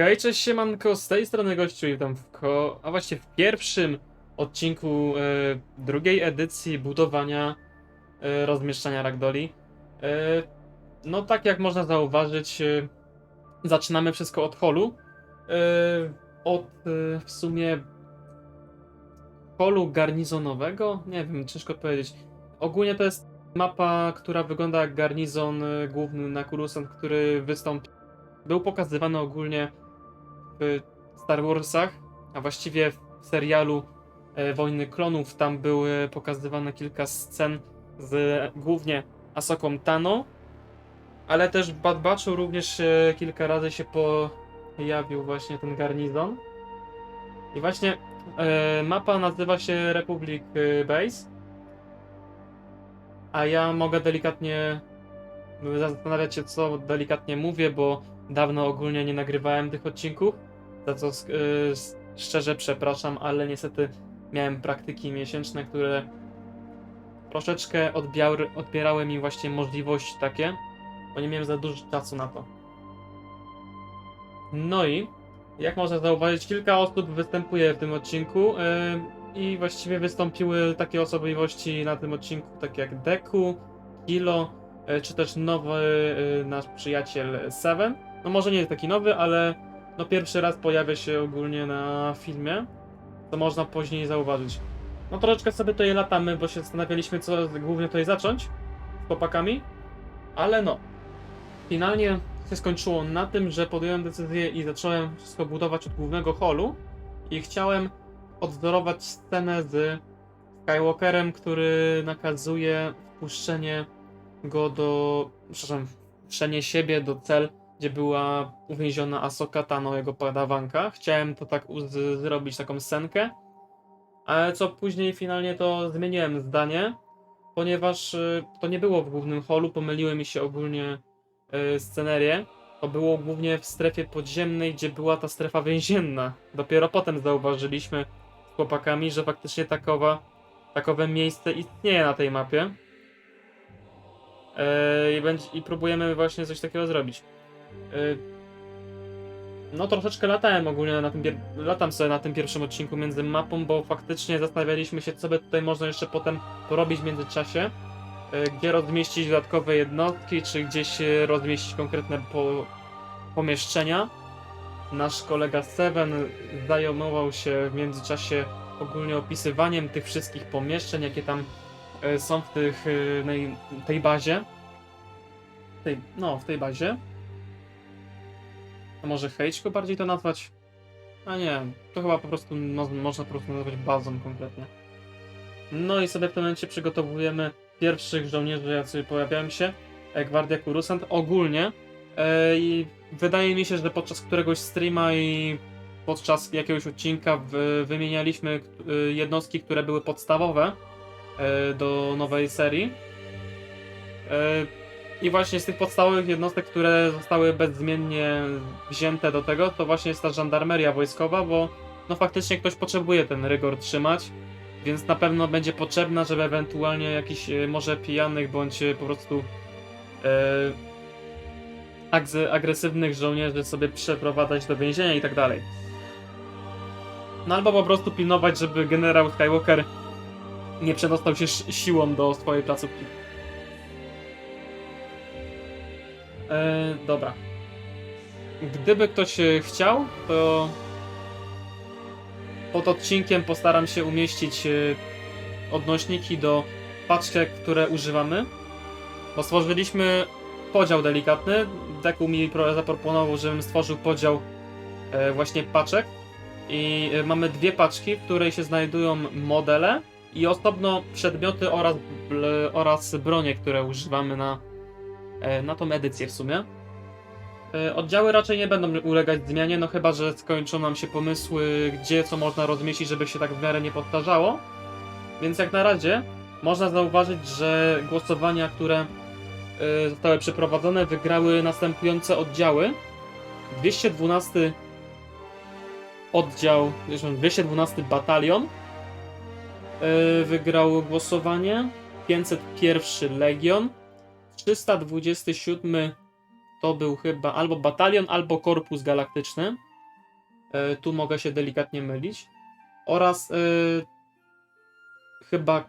Hej, cześć siemanko, z tej strony gościu i witam w ko... a właściwie w pierwszym odcinku e, drugiej edycji budowania e, rozmieszczania ragdoli. E, no tak jak można zauważyć, zaczynamy wszystko od holu. Od w sumie holu garnizonowego? Nie wiem, ciężko powiedzieć. Ogólnie to jest mapa, która wygląda jak garnizon główny na Coruscant, który wystąpił był pokazywany ogólnie Star Warsach, a właściwie w serialu e, Wojny Klonów. Tam były pokazywane kilka scen z głównie Asoką Tano, ale też w Bad Batchu również e, kilka razy się pojawił właśnie ten garnizon. I właśnie e, mapa nazywa się Republic Base, a ja mogę delikatnie zastanawiać się, co delikatnie mówię, bo dawno ogólnie nie nagrywałem tych odcinków, za co y, szczerze przepraszam, ale niestety miałem praktyki miesięczne, które troszeczkę odbiały, odbierały mi właśnie możliwości takie, bo nie miałem za dużo czasu na to. No i, jak można zauważyć, kilka osób występuje w tym odcinku y, i właściwie wystąpiły takie osobliwości na tym odcinku, takie jak Deku, Kilo, y, czy też nowy nasz przyjaciel Seven. No może nie taki nowy, ale no pierwszy raz pojawia się ogólnie na filmie, to można później zauważyć. No troszeczkę sobie tutaj latamy, bo się zastanawialiśmy, co głównie tutaj zacząć z chłopakami, ale no. Finalnie się skończyło na tym, że podjąłem decyzję i zacząłem wszystko budować od głównego holu i chciałem odwzorować scenę z Skywalkerem, który nakazuje wpuszczenie go do, przepraszam, wpuszczenie siebie do cel, gdzie była uwięziona Asoka Tano, jego padawanka. Chciałem to tak zrobić, taką scenkę, ale co później finalnie to zmieniłem zdanie, ponieważ y, to nie było w głównym holu, pomyliły mi się ogólnie y, scenerię. To było głównie w strefie podziemnej, gdzie była ta strefa więzienna. Dopiero potem zauważyliśmy z chłopakami, że faktycznie takowa, takowe miejsce istnieje na tej mapie. Yy, i, będzie, I próbujemy właśnie coś takiego zrobić. Yy, No troszeczkę latałem ogólnie na tym, latam sobie na tym pierwszym odcinku między mapą, bo faktycznie zastanawialiśmy się, co by tutaj można jeszcze potem porobić w międzyczasie. Yy, Gdzie rozmieścić dodatkowe jednostki, czy gdzieś yy, rozmieścić konkretne po, pomieszczenia. Nasz kolega Seven zajmował się w międzyczasie ogólnie opisywaniem tych wszystkich pomieszczeń, jakie tam są w tych, tej bazie. Tej, no, w tej bazie. A może Hejczko bardziej to nazwać? A nie, to chyba po prostu no, można po prostu nazwać bazą kompletnie. No i sobie w tym momencie przygotowujemy pierwszych żołnierzy, jacy pojawiają się. e, Gwardia Kurusant ogólnie. E, I wydaje mi się, że podczas któregoś streama i podczas jakiegoś odcinka wy, wymienialiśmy y, jednostki, które były podstawowe e, do nowej serii. I właśnie z tych podstawowych jednostek, które zostały bezwzmiennie wzięte do tego, to właśnie jest ta żandarmeria wojskowa, bo no faktycznie ktoś potrzebuje ten rygor trzymać, więc na pewno będzie potrzebna, żeby ewentualnie jakiś e, może pijanych bądź e, po prostu agze- agresywnych żołnierzy sobie przeprowadzać do więzienia i tak dalej. No albo po prostu pilnować, żeby generał Skywalker nie przedostał się siłą do swojej placówki. E, dobra. Gdyby ktoś e, chciał, to pod odcinkiem postaram się umieścić e, odnośniki do paczek, które używamy. Bo stworzyliśmy podział delikatny. Deku mi pro- zaproponował, żebym stworzył podział e, właśnie paczek. I mamy dwie paczki, w której się znajdują modele i osobno przedmioty oraz, oraz bronie, które używamy na, na tą edycję w sumie. E, Oddziały raczej nie będą ulegać zmianie, no chyba, że skończą nam się pomysły, gdzie co można rozmieścić, żeby się tak w miarę nie powtarzało. Więc jak na razie można zauważyć, że głosowania, które e, zostały przeprowadzone, wygrały następujące oddziały. 212 oddział, zresztą 212 batalion e, wygrał głosowanie, 501 Legion, 327 to był chyba albo batalion, albo korpus galaktyczny. E, tu mogę się delikatnie mylić. Oraz e, chyba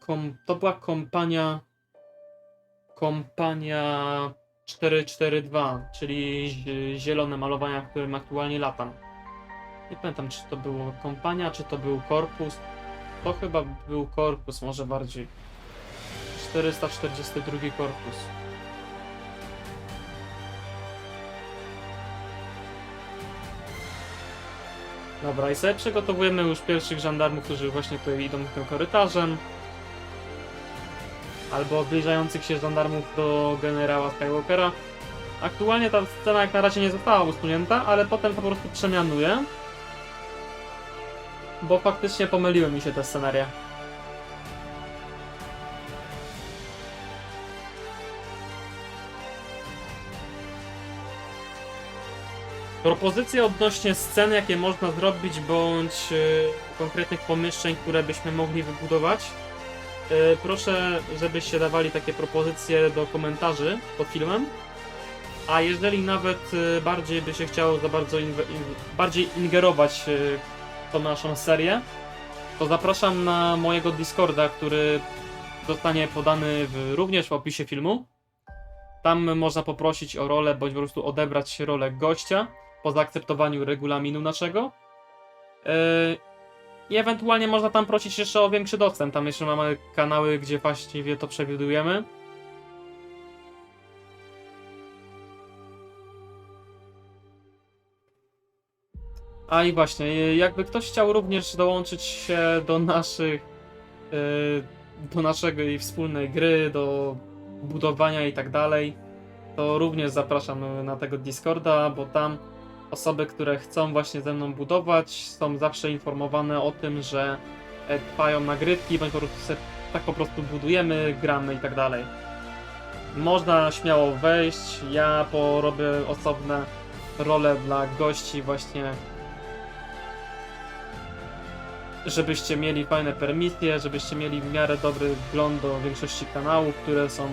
kom, to była kompania kompania 442, czyli zi- zielone malowania, w którym aktualnie latam. Nie pamiętam, czy to było kompania, czy to był korpus. To chyba był korpus, może bardziej. 442 korpus. Dobra, i sobie przygotowujemy już pierwszych żandarmów, którzy właśnie tutaj idą tym korytarzem. Albo zbliżających się żandarmów do generała Skywalkera. Aktualnie ta scena jak na razie nie została usunięta, ale potem po prostu przemianuje. Bo faktycznie pomyliły mi się te scenaria. Propozycje odnośnie scen, jakie można zrobić, bądź y, konkretnych pomieszczeń, które byśmy mogli wybudować. y, proszę, żebyście dawali takie propozycje do komentarzy pod filmem. A jeżeli nawet y, bardziej by się chciało za bardzo bardziej ingerować w tą naszą serię, to zapraszam na mojego Discorda, który zostanie podany w, również w opisie filmu. Tam można poprosić o rolę, bądź po prostu odebrać rolę gościa po zaakceptowaniu regulaminu naszego. Yy, I ewentualnie można tam prosić jeszcze o większy dostęp. Tam jeszcze mamy kanały, gdzie właściwie to przewidujemy. A i właśnie, y, jakby ktoś chciał również dołączyć się do naszych, y, do naszego i wspólnej gry, do budowania i tak dalej, to również zapraszam na tego Discorda, bo tam osoby, które chcą właśnie ze mną budować, są zawsze informowane o tym, że e, trwają nagrywki, bądź po prostu se, tak po prostu budujemy, gramy i tak dalej. Można śmiało wejść, ja porobię osobne role dla gości właśnie żebyście mieli fajne permisje, żebyście mieli w miarę dobry wgląd do większości kanałów, które są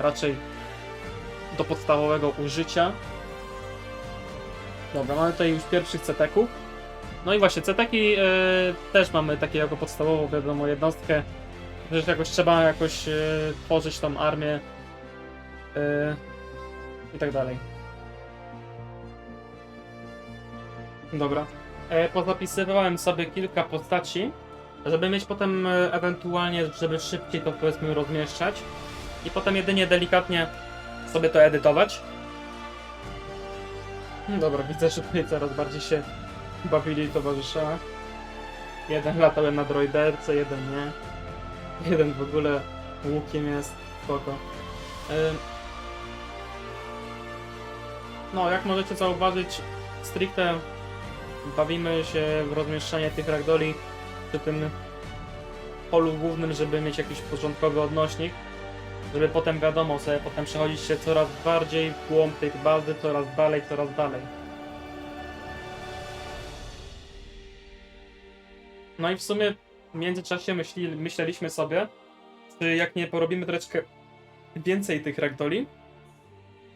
raczej do podstawowego użycia. Dobra, mamy tutaj już pierwszych ceteków. No i właśnie, ceteki e, też mamy takie jako podstawową, wiadomo, jednostkę. Że jakoś trzeba jakoś e, tworzyć tą armię e, i tak dalej. Dobra. E, pozapisywałem sobie kilka postaci, żeby mieć potem e, ewentualnie, żeby szybciej to powiedzmy rozmieszczać i potem jedynie delikatnie sobie to edytować. No Dobra, widzę, że tutaj coraz bardziej się bawili towarzysze. Jeden latał na droiderce, jeden nie. Jeden w ogóle łukiem jest, spoko. No, jak możecie zauważyć, stricte bawimy się w rozmieszczanie tych ragdoli przy tym polu głównym, żeby mieć jakiś porządkowy odnośnik żeby potem wiadomo sobie potem przechodzić się coraz bardziej w głąb tych bazy, coraz dalej, coraz dalej. No i w sumie w międzyczasie myśli, myśleliśmy sobie, czy jak nie porobimy troszeczkę więcej tych ragdoli,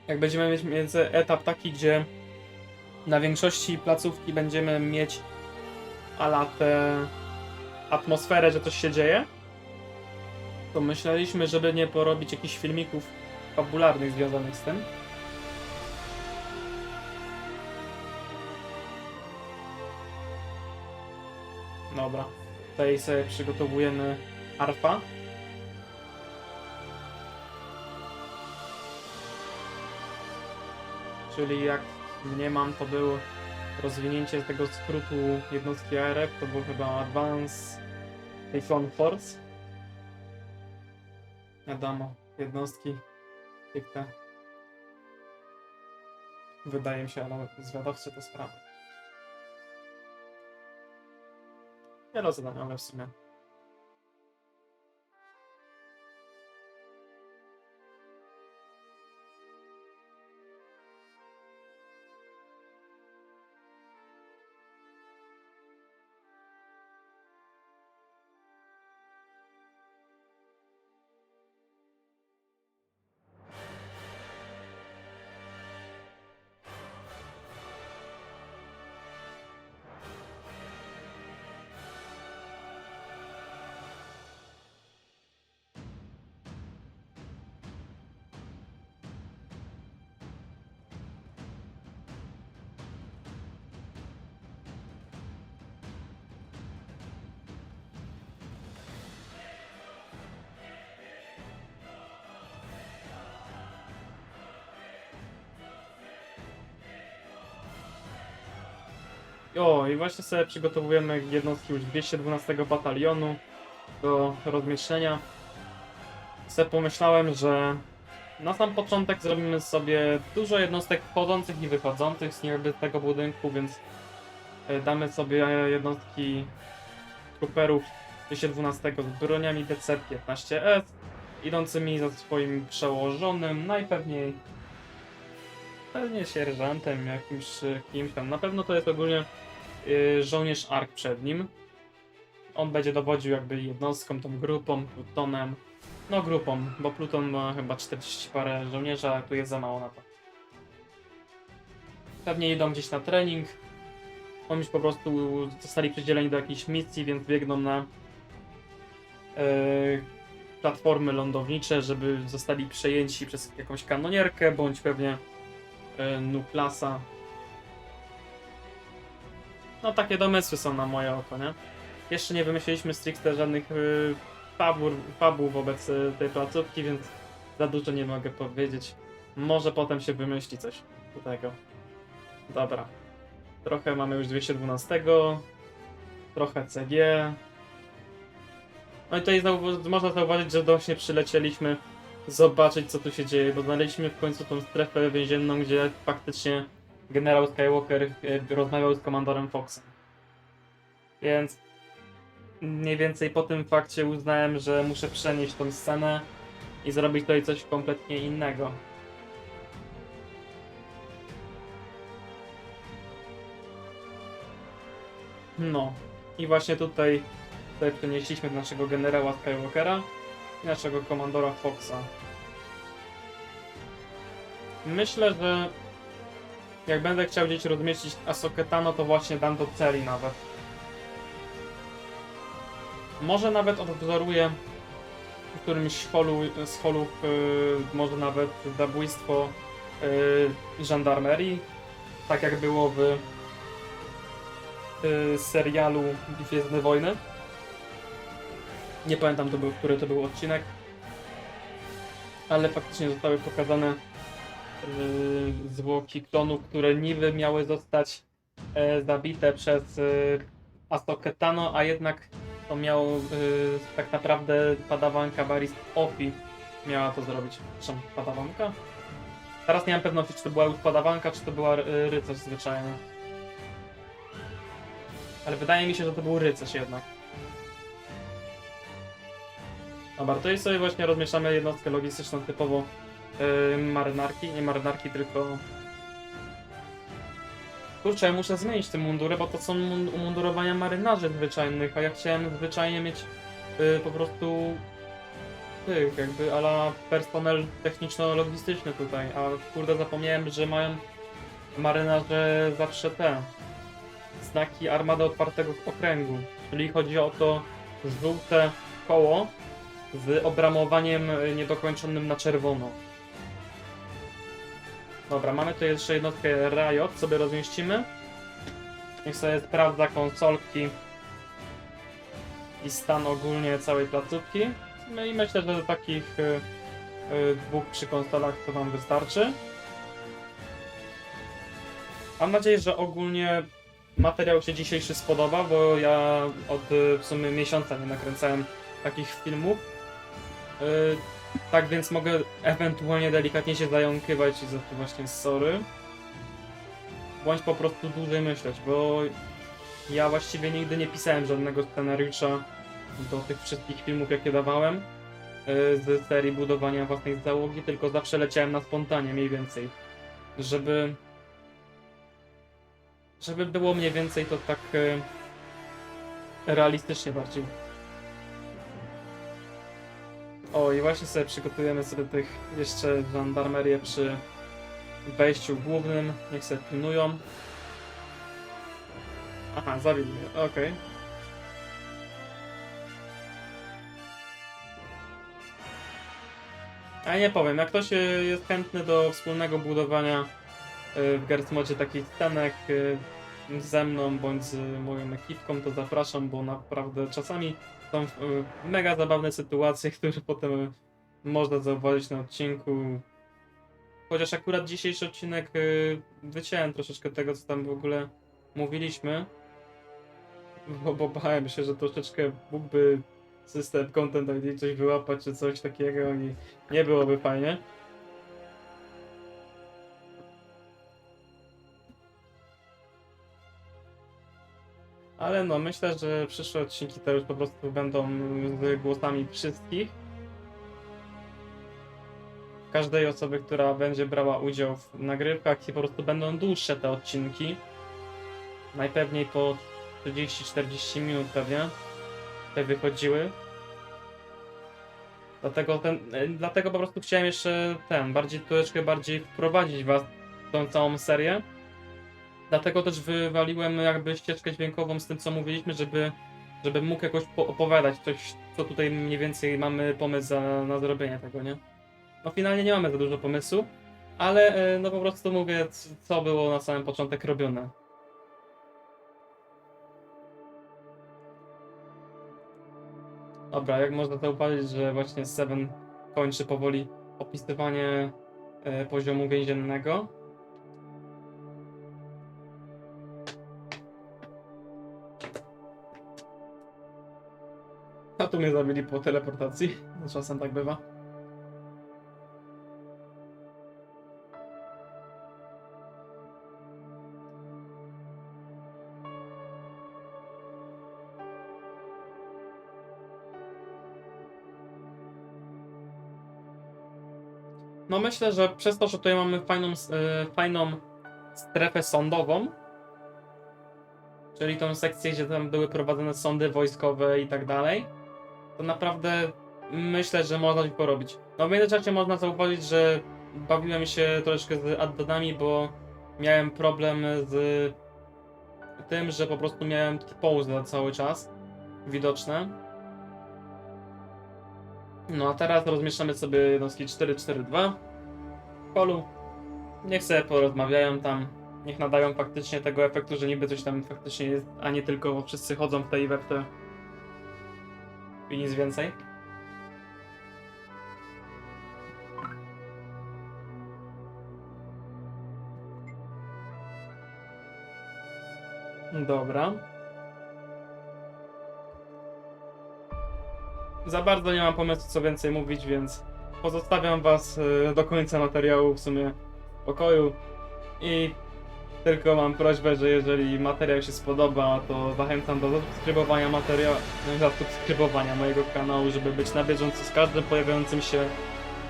jak będziemy mieć między etap taki, gdzie na większości placówki będziemy mieć ala tę atmosferę, że coś się dzieje, to myśleliśmy, żeby nie porobić jakichś filmików fabularnych związanych z tym. Dobra, tutaj sobie przygotowujemy arfa. Czyli jak nie mam, to było rozwinięcie tego skrótu jednostki ARF, to był chyba Advance Typhoon Force. Wiadomo, jednostki stricte wydaje mi się, ale zwiadowcy to sprawy. Wielozadaniowe w sumie. O, i właśnie sobie przygotowujemy jednostki już 212 batalionu do rozmieszczenia. Se pomyślałem, że na sam początek zrobimy sobie dużo jednostek wchodzących i wychodzących z tego budynku, więc e, damy sobie jednostki trooperów 212 z broniami DC-15S, idącymi za swoim przełożonym, najpewniej pewnie sierżantem, jakimś e, kimś tam. Na pewno to jest ogólnie żołnierz ARK przed nim. On będzie dowodził jakby jednostką, tą grupą, plutonem. No grupą, bo pluton ma chyba 40 parę żołnierzy, a tu jest za mało na to. Pewnie idą gdzieś na trening. Oni już po prostu zostali przydzieleni do jakiejś misji, więc biegną na y, platformy lądownicze, żeby zostali przejęci przez jakąś kanonierkę, bądź pewnie y, Nuklasa. No takie domysły są na moje oko, nie? Jeszcze nie wymyśliliśmy stricte żadnych y, wobec y, tej placówki, więc za dużo nie mogę powiedzieć. Może potem się wymyśli coś do tego. Dobra. Trochę mamy już 212, trochę CG. No i tutaj można zauważyć, że właśnie przylecieliśmy zobaczyć co tu się dzieje, bo znaleźliśmy w końcu tą strefę więzienną, gdzie faktycznie generał Skywalker y, rozmawiał z komandorem Foxem. Więc mniej więcej po tym fakcie uznałem, że muszę przenieść tą scenę i zrobić tutaj coś kompletnie innego. No. I właśnie tutaj, tutaj przenieśliśmy naszego generała Skywalkera i naszego komandora Foxa. Myślę, że jak będę chciał gdzieś rozmieścić Asoketano, to właśnie dam do celi nawet. Może nawet odwzoruję w którymś holu, z holów, yy, może nawet zabójstwo yy, żandarmerii, tak jak było w yy, serialu Gwiezdne Wojny. Nie pamiętam, to był, który to był odcinek, ale faktycznie zostały pokazane zwłoki klonów, które niby miały zostać e, zabite przez yy, Asoketano, a jednak to miał yy, tak naprawdę padawanka Baris Ofi miała to zrobić. Przepraszam, padawanka? Teraz nie mam pewności, czy to była już padawanka, czy to była rycerz zwyczajny. Ale wydaje mi się, że to był rycerz jednak. Dobra, to i sobie właśnie rozmieszczamy jednostkę logistyczną typowo yy, marynarki, nie marynarki, tylko... Kurczę, ja muszę zmienić te mundury, bo to są mun- umundurowania marynarzy zwyczajnych, a ja chciałem zwyczajnie mieć yy, po prostu tych, jakby ala personel techniczno-logistyczny tutaj, a kurde zapomniałem, że mają marynarze zawsze te znaki armady otwartego okręgu, czyli chodzi o to żółte koło z obramowaniem y, niedokończonym na czerwono. Dobra, mamy tu jeszcze jednostkę Riot, sobie rozmieścimy. Niech sobie sprawdza konsolki i stan ogólnie całej placówki. No i myślę, że do takich y, y, dwóch przy konsolach to wam wystarczy. Mam nadzieję, że ogólnie materiał się dzisiejszy spodoba, bo ja od y, w sumie miesiąca nie nakręcałem takich filmów. Y, tak więc mogę ewentualnie delikatnie się zająkywać i za to właśnie sorry. Bądź po prostu dłużej myśleć, bo ja właściwie nigdy nie pisałem żadnego scenariusza do tych wszystkich filmów, jakie dawałem y, z serii budowania własnej załogi, tylko zawsze leciałem na spontanie mniej więcej. Żeby żeby było mniej więcej to tak y, realistycznie bardziej. I właśnie sobie przygotujemy sobie tych jeszcze żandarmerię przy wejściu głównym. Niech sobie pilnują. Aha, zabił mnie, okej. A nie powiem, jak ktoś jest chętny do wspólnego budowania y, w Gersmodzie takich scenek y, ze mną bądź z moją ekipką, to zapraszam, bo naprawdę czasami są y, mega zabawne sytuacje, które potem można zauważyć na odcinku. Chociaż akurat dzisiejszy odcinek y, wyciąłem troszeczkę tego, co tam w ogóle mówiliśmy, bo, bo bałem się, że troszeczkę mógłby system Content ID coś wyłapać czy coś takiego i nie byłoby fajnie. Ale no, myślę, że przyszłe odcinki to już po prostu będą z głosami wszystkich. Każdej osoby, która będzie brała udział w nagrywkach i po prostu będą dłuższe te odcinki. Najpewniej po 30-40 minut pewnie te wychodziły. Dlatego ten, e, dlatego po prostu chciałem jeszcze ten, bardziej troszeczkę bardziej wprowadzić was w tą całą serię. Dlatego też wywaliłem jakby ścieżkę dźwiękową z tym co mówiliśmy, żeby, żeby mógł jakoś po- opowiadać coś, co tutaj mniej więcej mamy pomysł za, na zrobienie tego, nie? No finalnie nie mamy za dużo pomysłu, ale e, no po prostu mówię, co było na samym początek robione. Dobra, jak można zauważyć, że właśnie Seven kończy powoli opisywanie e, poziomu więziennego. A tu mnie zabili po teleportacji. No, czasem tak bywa. No myślę, że przez to, że tutaj mamy fajną, e, fajną strefę sądową, czyli tą sekcję, gdzie tam były prowadzone sądy wojskowe i tak dalej, to naprawdę myślę, że można coś porobić. No w międzyczasie można zauważyć, że bawiłem się troszeczkę z addonami, bo miałem problem z tym, że po prostu miałem pause cały czas widoczne. No a teraz rozmieszczamy sobie jednostki 4-4-2 w polu. Niech sobie porozmawiają tam, niech nadają faktycznie tego efektu, że niby coś tam faktycznie jest, a nie tylko wszyscy chodzą w tej i. I nic więcej. Dobra. Za bardzo nie mam pomysłu, co więcej mówić, więc pozostawiam Was y, do końca materiału w sumie w pokoju. I tylko mam prośbę, że jeżeli materiał się spodoba, to zachęcam do zasubskrybowania materiału, zasubskrybowania mojego kanału, żeby być na bieżąco z każdym pojawiającym się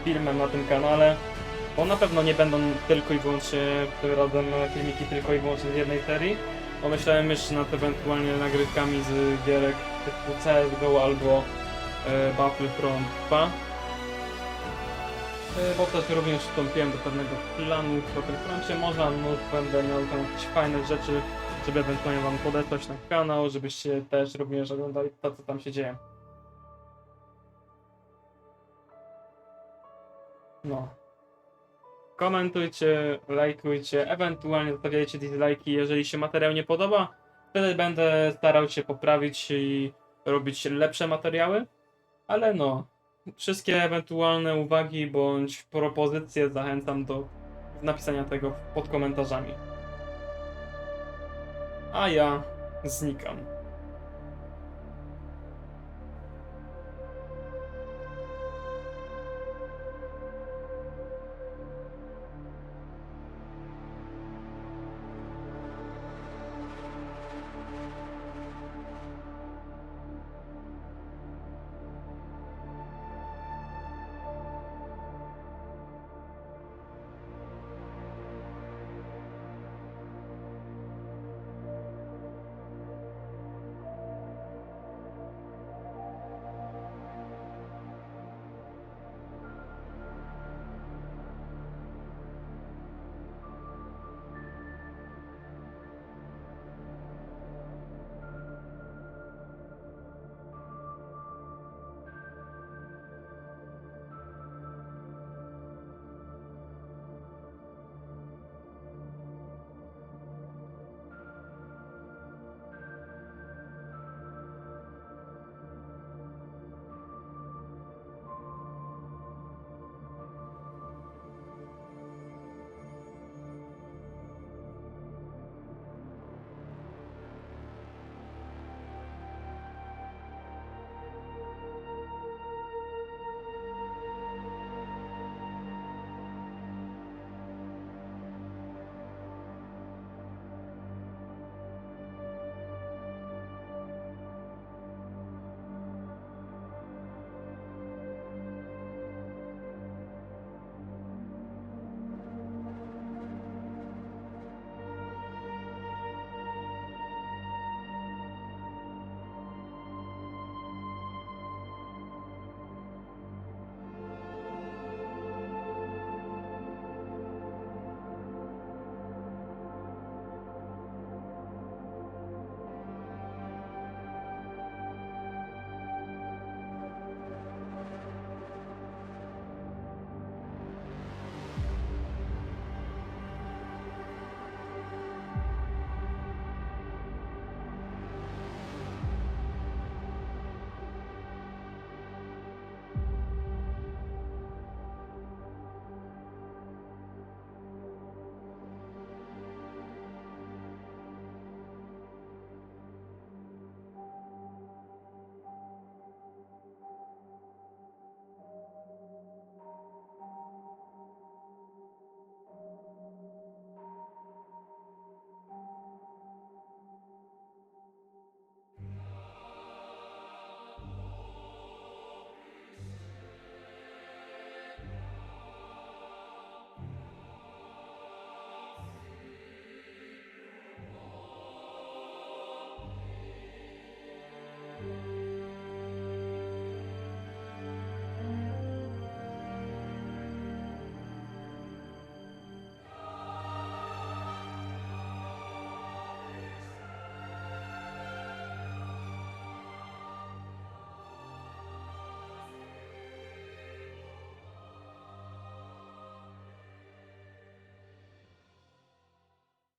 filmem na tym kanale. Bo na pewno nie będą tylko i wyłącznie tym razem filmiki tylko i wyłącznie z jednej serii. Pomyślałem jeszcze nad ewentualnie nagrywkami z gierek typu CSGO albo e, Battlefront 2. Bo też również wstąpiłem do pewnego planu w Battlefroncie. Można, no będę miał tam jakieś fajne rzeczy, żeby ewentualnie wam podesłać na kanał, żebyście też również oglądali to, co tam się dzieje. No. Komentujcie, lajkujcie, ewentualnie zostawiajcie dislajki, jeżeli się materiał nie podoba. Wtedy będę starał się poprawić i robić lepsze materiały. Ale no, wszystkie ewentualne uwagi bądź propozycje zachęcam do napisania tego pod komentarzami. A ja znikam.